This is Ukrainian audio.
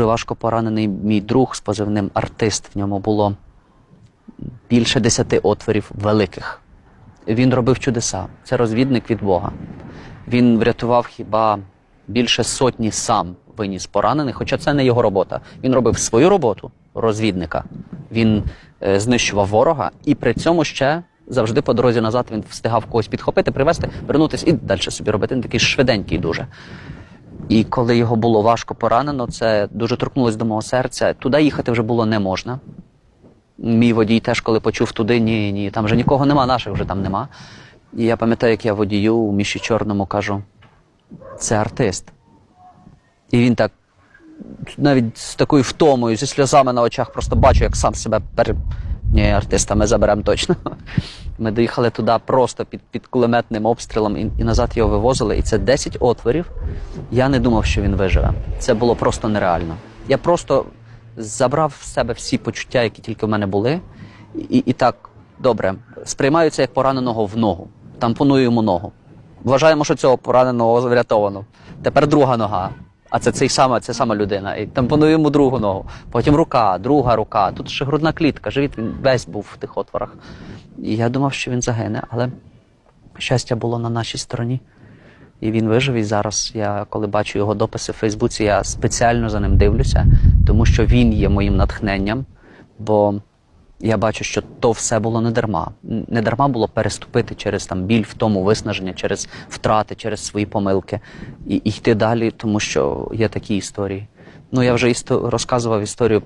Важко поранений мій друг з позивним артист. В ньому було більше десяти отворів великих. Він робив чудеса. Це розвідник від Бога. Він врятував хіба більше сотні сам виніс поранених, хоча це не його робота. Він робив свою роботу розвідника. Він е, знищував ворога, і при цьому ще завжди по дорозі назад він встигав когось підхопити, привезти, вернутися і далі собі робити. Він такий швиденький дуже. І коли його було важко поранено, це дуже торкнулося до мого серця. Туди їхати вже було не можна. Мій водій теж, коли почув туди, ні, ні, там вже нікого нема, наших вже там нема. І я пам'ятаю, як я водію у міші чорному кажу: це артист. І він так, навіть з такою втомою, зі сльозами на очах, просто бачу, як сам себе пере... Ні, артиста ми заберемо точно. Ми доїхали туди просто під, під кулеметним обстрілом і, і назад його вивозили. І це 10 отворів. Я не думав, що він виживе. Це було просто нереально. Я просто забрав в себе всі почуття, які тільки в мене були. І, і так, добре, сприймаю це як пораненого в ногу. Тампоную йому ногу. Вважаємо, що цього пораненого врятовано. Тепер друга нога. А це цей сама, це сама людина. І тампоную йому другу ногу. Потім рука, друга рука. Тут ще грудна клітка, живіт він весь був в тих отворах. І я думав, що він загине, але щастя було на нашій стороні. І він вижив. І зараз я, коли бачу його дописи в Фейсбуці, я спеціально за ним дивлюся, тому що він є моїм натхненням. Бо я бачу, що то все було не дарма. Не дарма було переступити через там біль, втому, виснаження, через втрати, через свої помилки і, і йти далі, тому що є такі історії. Ну я вже істо- розказував історію